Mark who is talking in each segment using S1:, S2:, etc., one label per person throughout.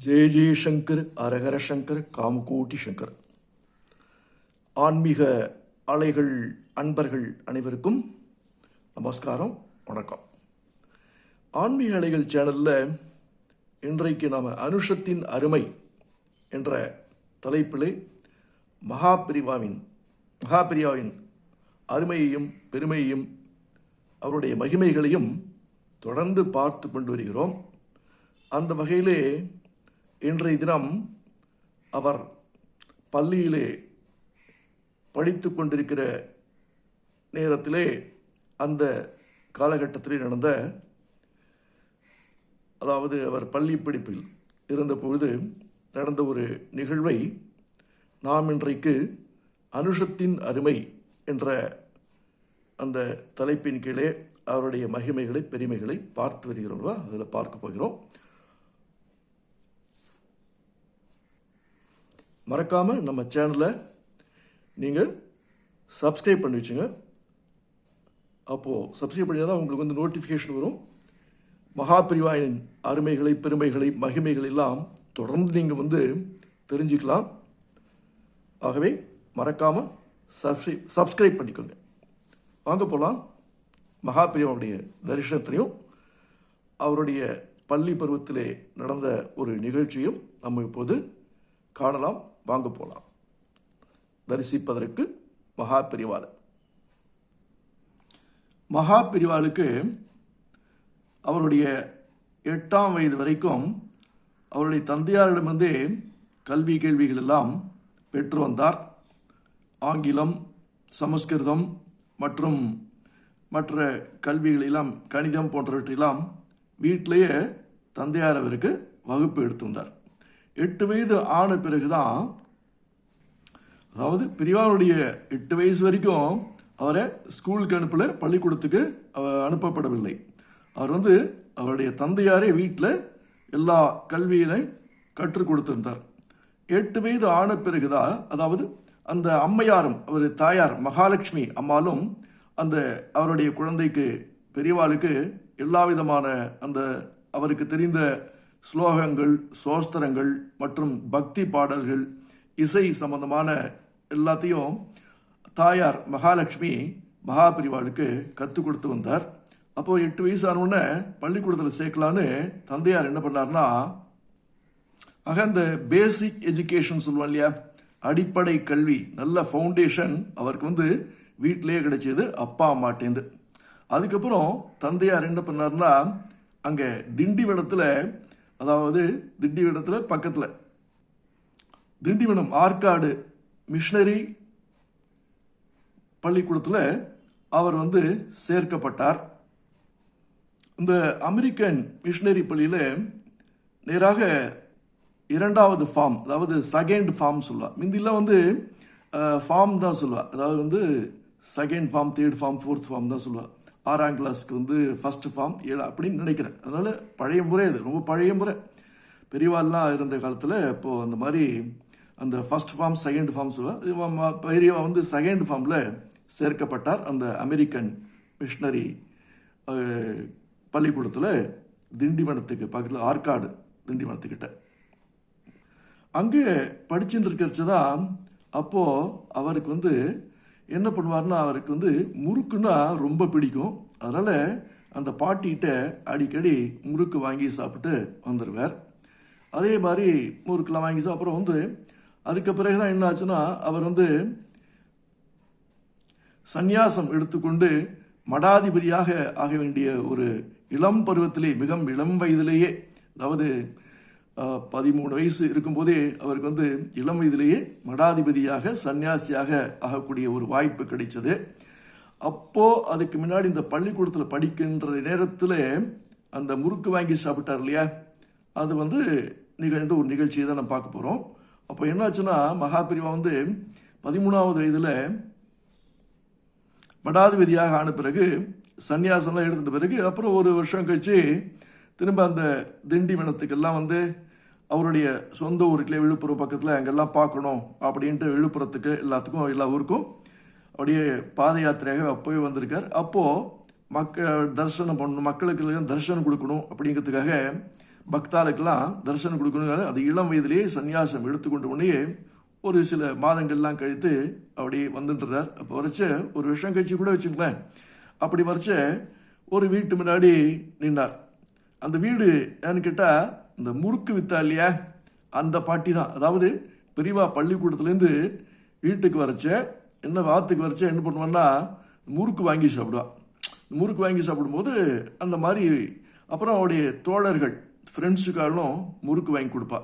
S1: ஜெய ஜெயசங்கர் அரஹர சங்கர் காமகோட்டி சங்கர். ஆன்மீக அலைகள் அன்பர்கள் அனைவருக்கும் நமஸ்காரம் வணக்கம். ஆன்மீக அலைகள் சேனலில் இன்றைக்கு நாம் அனுஷத்தின் அருமை என்ற தலைப்பிலே மகாபிரிவாவின் மகாபிரியாவின் அருமையையும் பெருமையையும் அவருடைய மகிமைகளையும் தொடர்ந்து பார்த்து கொண்டு வருகிறோம். அந்த வகையிலே இன்றைய தினம் அவர் பள்ளியிலே படித்து கொண்டிருக்கிற நேரத்திலே அந்த காலகட்டத்திலே நடந்த அதாவது அவர் பள்ளி படிப்பில் இருந்தபொழுது நடந்த ஒரு நிகழ்வை நாம் இன்றைக்கு அனுஷத்தின் அருமை என்ற அந்த தலைப்பின் கீழே அவருடைய மகிமைகளை பெருமைகளை பார்த்து வருகிறோம் அதில் பார்க்க போகிறோம். மறக்காமல் நம்ம சேனலை நீங்கள் சப்ஸ்கிரைப் பண்ணி வச்சுங்க. அப்போது சப்ஸ்கிரைப் பண்ணி தான் உங்களுக்கு வந்து நோட்டிஃபிகேஷன் வரும். மகாபிரிவாயின் அருமைகளை பெருமைகளை மகிமைகள் எல்லாம் தொடர்ந்து நீங்கள் வந்து தெரிஞ்சுக்கலாம். ஆகவே மறக்காமல் சப்ஸ்கிரை சப்ஸ்கிரைப் பண்ணிக்கோங்க. வாங்க போகலாம் மகாபிரிவாவுடைய தரிசனத்திலையும் அவருடைய பள்ளி பருவத்திலே நடந்த ஒரு நிகழ்ச்சியும் நம்ம இப்போது காணலாம். வாங்க போகலாம் தரிசிப்பதற்கு மகா பிரிவாள். மகா பிரிவாளுக்கு அவருடைய எட்டாம் வயது வரைக்கும் அவருடைய தந்தையாரிடமிருந்தே கல்வி கேள்விகள் எல்லாம் பெற்று வந்தார். ஆங்கிலம் சமஸ்கிருதம் மற்றும் மற்ற கல்விகளெல்லாம் கணிதம் போன்றவற்றையெல்லாம் வீட்டிலேயே தந்தையார் அவருக்கு வகுப்பு எடுத்து வந்தார். எட்டு வயது ஆன பிறகுதான் அதாவது பெரியவாருடைய எட்டு வயசு வரைக்கும் அவரை ஸ்கூலுக்கு அனுப்பல பள்ளிக்கூடத்துக்கு அவர் அனுப்பப்படவில்லை. அவர் வந்து அவருடைய தந்தையாரே வீட்டில் எல்லா கல்வியிலையும் கற்றுக் கொடுத்திருந்தார். எட்டு வயது ஆன பிறகுதான் அதாவது அந்த அம்மையாரும் அவர் தாயார் மகாலட்சுமி அம்மாலும் அந்த அவருடைய குழந்தைக்கு பெரியவாளுக்கு எல்லா விதமான அந்த அவருக்கு தெரிந்த ஸ்லோகங்கள் சோஸ்திரங்கள் மற்றும் பக்தி பாடல்கள் இசை சம்பந்தமான எல்லாத்தையும் தாயார் மகாலட்சுமி மகாபிரிவாளுக்கு கற்றுக் கொடுத்து வந்தார். அப்போ எட்டு வயசு ஆனவுடனே பள்ளிக்கூடத்தில் சேர்க்கலான்னு தந்தையார் என்ன பண்ணார்னா ஆக இந்த பேசிக் எஜுகேஷன் சொல்லுவோம் இல்லையா அடிப்படை கல்வி நல்ல ஃபவுண்டேஷன் அவருக்கு வந்து வீட்டிலேயே கிடைச்சது அப்பா அம்மாட்டேந்து. அதுக்கப்புறம் தந்தையார் என்ன பண்ணார்னா அங்கே திண்டிவனத்தில் அதாவது திண்டிவனத்தில் பக்கத்தில். திண்டிவனம் ஆற்காடு மிஷினரி பள்ளிக்கூடத்தில் அவர் வந்து சேர்க்கப்பட்டார். இந்த அமெரிக்கன் மிஷினரி பள்ளியில் நேராக இரண்டாவது ஃபார்ம் அதாவது செகண்ட் ஃபார்ம் சொல்லுவாள் முந்திலாம் வந்து ஃபார்ம் தான் சொல்லுவாள் அதாவது வந்து second form third form fourth form தான் சொல்லுவாள் ஆறாம் கிளாஸ்க்கு வந்து ஃபஸ்ட்டு ஃபார்ம் ஏழு அப்படின்னு நினைக்கிறேன். அதனால் பழைய முறை அது ரொம்ப பழைய முறை. பெரியவாள்லாம் இருந்த காலத்தில் இப்போது அந்த மாதிரி அந்த ஃபர்ஸ்ட் ஃபார்ம் செகண்ட் ஃபார்ம் சொல்லுவாள் பெரியவா வந்து செகண்ட் ஃபார்மில் சேர்க்கப்பட்டார். அந்த அமெரிக்கன் மிஷினரி பள்ளிக்கூடத்தில் திண்டிவனத்துக்கு பக்கத்தில் ஆற்காடு திண்டிவனத்துக்கிட்ட. அங்கே படிச்சுட்டு இருக்கிறச்சு தான் அப்போது அவருக்கு வந்து என்ன பண்ணுவார்னா அவருக்கு வந்து முறுக்குன்னா ரொம்ப பிடிக்கும். அதனால் அந்த பாட்டிகிட்ட அடிக்கடி முறுக்கு வாங்கி சாப்பிட்டு வந்துடுவார் அதே மாதிரி முறுக்கெலாம் வாங்கி சாப்பிட்றோம் வந்து அதுக்கு பிறகு தான் என்ன ஆச்சுன்னா அவர் வந்து சந்நியாசம் எடுத்துக்கொண்டு மடாதிபதியாக ஆக வேண்டிய ஒரு இளம் பருவத்திலே மிகவும் இளம் வயதிலேயே அதாவது பதிமூணு வயசு இருக்கும்போதே அவருக்கு வந்து இளம் வயதிலேயே மடாதிபதியாக சன்னியாசியாக ஆகக்கூடிய ஒரு வாய்ப்பு கிடைச்சது. அப்போது அதுக்கு முன்னாடி இந்த பள்ளிக்கூடத்தில் படிக்கின்ற நேரத்தில் அந்த முறுக்கு வாங்கி சாப்பிட்டார் இல்லையா? அது வந்து நிகழ்ந்த ஒரு நிகழ்ச்சியை தான் நம்ம பார்க்க போகிறோம் அப்போ என்னாச்சுன்னா மகாபிரிவா வந்து பதிமூணாவது வயதில் மடாதிபதியாக ஆன பிறகு சன்னியாசம்லாம் எடுத்துட்ட பிறகு அப்புறம் ஒரு வருஷம் கழித்து திரும்ப அந்த திண்டிவனத்துக்கெல்லாம் வந்து அவருடைய சொந்த ஊருக்குள்ளே விழுப்புரம் பக்கத்தில் அங்கெல்லாம் பார்க்கணும் அப்படின்ட்டு விழுப்புரத்துக்கு எல்லாத்துக்கும் எல்லா ஊருக்கும் அப்படியே பாத யாத்திரையாக அப்போவே வந்திருக்கார். அப்போது மக்கள் தரிசனம் பண்ணணும் மக்களுக்கு தரிசனம் கொடுக்கணும் அப்படிங்கிறதுக்காக பக்தாளுக்கெல்லாம் தரிசனம் கொடுக்கணும் அது இளம் வயதிலேயே சன்னியாசம் எடுத்துக்கொண்ட உடனே ஒரு சில மாதங்கள்லாம் கழித்து அப்படியே வந்துட்டுறார் அப்போ வரைச்ச ஒரு வருஷம் கழிச்சு கூட வச்சுங்களேன் அப்படி வரைச்ச ஒரு வீட்டு முன்னாடி நின்றார் அந்த வீடு ஏன்னு கேட்டால் இந்த முறுக்கு வித்தா இல்லையா? அந்த பாட்டி தான் அதாவது பெரியவா பள்ளிக்கூடத்துலேருந்து வீட்டுக்கு வரைச்ச என்ன வாத்துக்கு வரைச்ச என்ன பண்ணுவான்னா முறுக்கு வாங்கி சாப்பிடுவா. முறுக்கு வாங்கி சாப்பிடும்போது அந்த மாதிரி அப்புறம் அவளுடைய தோழர்கள் ஃப்ரெண்ட்ஸுக்காலும் முறுக்கு வாங்கி கொடுப்பா.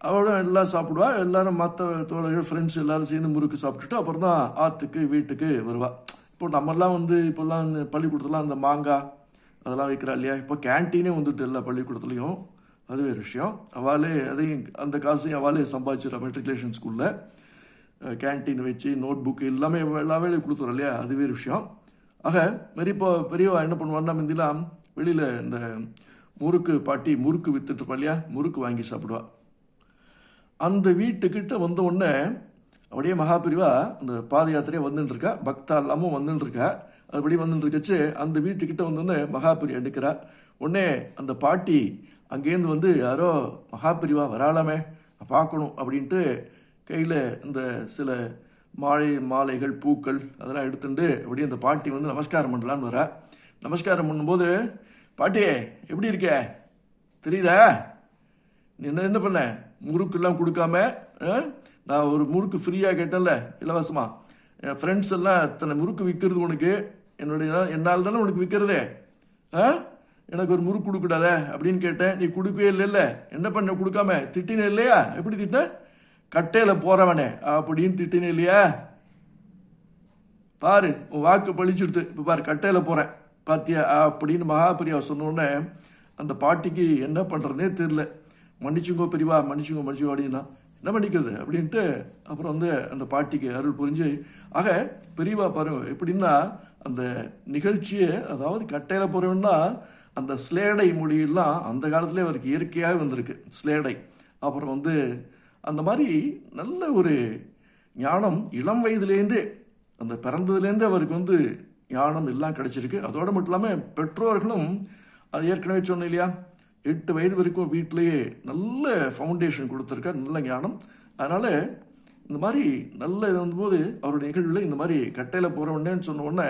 S1: அவளும் எல்லாம் சாப்பிடுவா. எல்லாரும் மற்ற தோழர்கள் ஃப்ரெண்ட்ஸ் எல்லாரும் சேர்ந்து முறுக்கு சாப்பிட்டுட்டு அப்புறம் தான் ஆற்றுக்கு வீட்டுக்கு வருவாள் இப்போ நம்மெல்லாம் வந்து இப்போல்லாம் இந்த பள்ளிக்கூடத்துலாம் அந்த மாங்காய் அதெல்லாம் வைக்கிறா இல்லையா? இப்போ கேன்டீனே வந்துட்டு எல்லா பள்ளிக்கூடத்துலையும் அது வேறு விஷயம். அவளே அதையும் அந்த காசையும் அவளே சம்பாதிச்சிடா மெட்ரிகுலேஷன் ஸ்கூலில் கேன்டீன் வச்சு நோட் புக் எல்லாமே எல்லா வேலையும் கொடுத்துறோம் இல்லையா? அது வேறு விஷயம். ஆக பெரியப்பா பெரியவா என்ன பண்ணுவான்னா முந்திலாம் வெளியில் இந்த முறுக்கு பாட்டி முறுக்கு வித்துட்டு இல்லையா? முறுக்கு வாங்கி சாப்பிடுவா. அந்த வீட்டுக்கிட்ட வந்த உடனே அப்படியே மகாபிரிவா அந்த பாத யாத்திரையே வந்துட்டுருக்கா பக்தா இல்லாமல் வந்துட்டுருக்கா இருக்கா அப்படி வந்துட்டு இருக்கச்சு அந்த வீட்டுக்கிட்ட வந்தோடனே மகாபிரி எடுக்கிறார் உடனே அந்த பாட்டி அங்கேருந்து வந்து யாரோ மகாபிரிவா வராலாமே பார்க்கணும் அப்படின்ட்டு கையில் இந்த சில மாலை மாலைகள் பூக்கள் அதெல்லாம் எடுத்துட்டு அப்படியே அந்த பாட்டி வந்து நமஸ்காரம் பண்ணலான்னு வரா நமஸ்காரம் பண்ணும்போது பாட்டி எப்படி இருக்க? தெரியுதா? நீ என்ன என்ன பண்ண? முறுக்குலாம் கொடுக்காம ஆ? நான் ஒரு முறுக்கு ஃப்ரீயாக கேட்டேன்ல இலவசமாக என் ஃப்ரெண்ட்ஸ் எல்லாம் இத்தனை முறுக்கு விற்கிறது உனக்கு. என்னுடைய என்னால் தானே உனக்கு விற்கிறதே ஆ? எனக்கு ஒரு முறுக்கு கொடுக்கூடாத அப்படின்னு கேட்டேன். நீ கொடுக்கவே இல்லைல்ல. என்ன பண்ண கொடுக்காம? திட்டின இல்லையா? எப்படி திட்டின? கட்டையில் போகிறவனே அப்படின்னு திட்டின இல்லையா? பாரு உன் வாக்கு பழிச்சுடுத்து. இப்போ பாரு கட்டையில் போகிறேன் பாத்தியா? அப்படின்னு மகாபிரியா சொன்னோடனே அந்த பாட்டிக்கு என்ன பண்ணுறதுனே தெரில மன்னிச்சுங்கோ பெரியவா மன்னிச்சுங்கோ மன்னிச்சுங்கோ அப்படின்னா என்ன பண்ணிக்கிறது அப்படின்ட்டு அப்புறம் வந்து அந்த பாட்டிக்கு அருள் புரிஞ்சு ஆக பெரியவா பாருங்க எப்படின்னா அந்த நிகழ்ச்சியை அதாவது கட்டையில் போகிறவன்னா அந்த ஸ்லேடை மொழியெல்லாம் அந்த காலத்துல அவருக்கு இயற்கையாக வந்திருக்கு. ஸ்லேடை அப்புறம் வந்து அந்த மாதிரி நல்ல ஒரு ஞானம் இளம் வயதுலேருந்தே அந்த பிறந்ததுலேருந்து அவருக்கு வந்து ஞானம் எல்லாம் கிடைச்சிருக்கு. அதோடு மட்டும் இல்லாமல் பெற்றோர்களும் அது ஏற்கனவே சொன்னேன் இல்லையா எட்டு வயது வரைக்கும் வீட்டிலேயே நல்ல ஃபவுண்டேஷன் கொடுத்துருக்கார் நல்ல ஞானம். அதனால் இந்த மாதிரி நல்ல இது வந்தபோது அவருடைய நிகழ்வில் இந்த மாதிரி கட்டையில் போகிறவொன்னேன்னு சொன்ன உடனே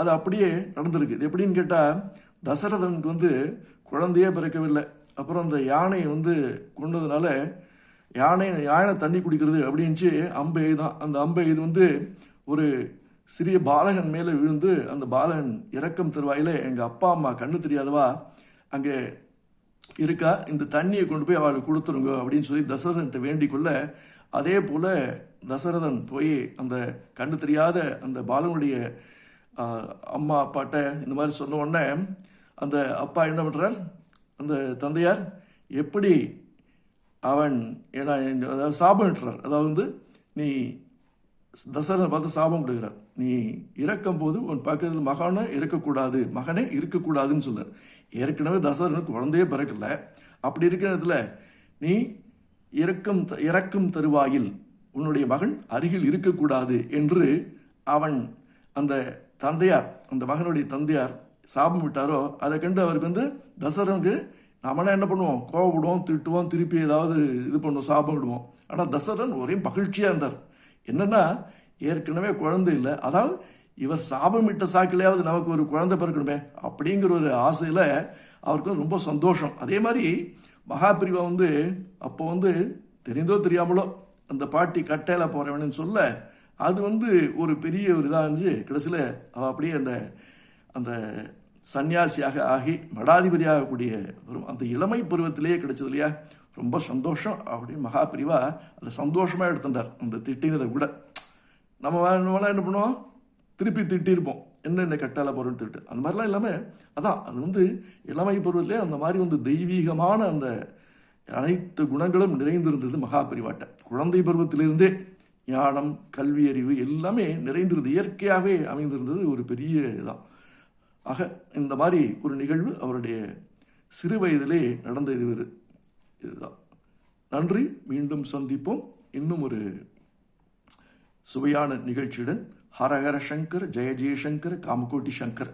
S1: அது அப்படியே நடந்திருக்கு. இது எப்படின்னு கேட்டால் தசரதனுக்கு வந்து குழந்தையே பிறக்கவில்லை. அப்புறம் அந்த யானையை வந்து கொண்டதுனால யானை யானை தண்ணி குடிக்கிறது அப்படின்ச்சு அம்பை தான் அந்த அம்பை இது வந்து ஒரு சிறிய பாலகன் மேலே விழுந்து அந்த பாலகன் இறக்கம் தருவாயில் எங்கள் அப்பா அம்மா கண்ணு தெரியாதவா அங்கே இருக்கா இந்த தண்ணியை கொண்டு போய் அவளுக்கு கொடுத்துருங்க அப்படின்னு சொல்லி தசரதன்ட்ட வேண்டிக் கொள்ள அதே போல் தசரதன் போய் அந்த கண்ணு தெரியாத அந்த பாலனுடைய அம்மா அப்பாட்ட இந்த மாதிரி சொன்ன உடனே அந்த அப்பா என்ன பண்ணுறார் அந்த தந்தையார் எப்படி அவன் ஏன்னா அதாவது சாபம் இட்டுறார். அதாவது வந்து நீ தசரனை பார்த்து சாபம் கொடுக்கிறார் நீ இறக்கும் போது உன் பக்கத்தில் மகனை இருக்கக்கூடாது மகனே இருக்கக்கூடாதுன்னு சொன்னார். ஏற்கனவே தசரனுக்கு குழந்தையே பிறக்கல. அப்படி இருக்கிற இடத்துல நீ இறக்கும் த- இறக்கும் தருவாயில் உன்னுடைய மகன் அருகில் இருக்கக்கூடாது என்று அவன் அந்த தந்தையார் அந்த மகனுடைய தந்தையார் சாபம் விட்டாரோ அதை கண்டு அவருக்கு வந்து தசரனுக்கு நாமெல்லாம் என்ன பண்ணுவோம்? கோவப்படுவோம் திட்டுவோம் திருப்பி ஏதாவது இது பண்ணுவோம் சாபம் விடுவோம். ஆனால் தசரன் ஒரே மகிழ்ச்சியாக இருந்தார். என்னென்னா ஏற்கனவே குழந்தை இல்லை. அதாவது இவர் சாபமிட்ட சாக்கிலையாவது நமக்கு ஒரு குழந்தை பிறக்கணுமே அப்படிங்கிற ஒரு ஆசையில் அவருக்கு வந்து ரொம்ப சந்தோஷம். அதே மாதிரி மகாபிரிவா வந்து அப்போ வந்து தெரிந்தோ தெரியாமலோ அந்த பாட்டி கட்டையில் போகிறவனு சொல்ல அது வந்து ஒரு பெரிய ஒரு இதாக இருந்துச்சு. கடைசியில் அவள் அப்படியே அந்த அந்த சன்னியாசியாக ஆகி மடாதிபதியாகக்கூடிய வரும் அந்த இளமை பருவத்திலேயே கிடைச்சது இல்லையா? ரொம்ப சந்தோஷம் அப்படின்னு மகாபிரிவா அதை சந்தோஷமாக எடுத்துட்டார். அந்த திட்டினதை கூட நம்ம என்ன பண்ணுவோம்? திருப்பி திட்டியிருப்போம். என்ன என்ன கட்டால போகிறோன்னு திட்டு அந்த மாதிரிலாம் இல்லாமல் அதான் அது வந்து இளமை பருவத்திலே அந்த மாதிரி வந்து தெய்வீகமான அந்த அனைத்து குணங்களும் நிறைந்திருந்தது மகாபரிவாட்டை குழந்தை பருவத்திலிருந்தே ஞானம் கல்வி அறிவு எல்லாமே நிறைந்திருந்தது. இயற்கையாகவே அமைந்திருந்தது ஒரு பெரிய இதான். ஆக இந்த மாதிரி ஒரு நிகழ்வு அவருடைய சிறு வயதிலே நடந்த இது இதுதான். நன்றி. மீண்டும் சந்திப்போம். இன்னும் ஒரு சுவையான நிகழ்ச்சியுடன் ஹரஹர சங்கர் ஜெய ஜெயசங்கர் காமகோட்டி சங்கர்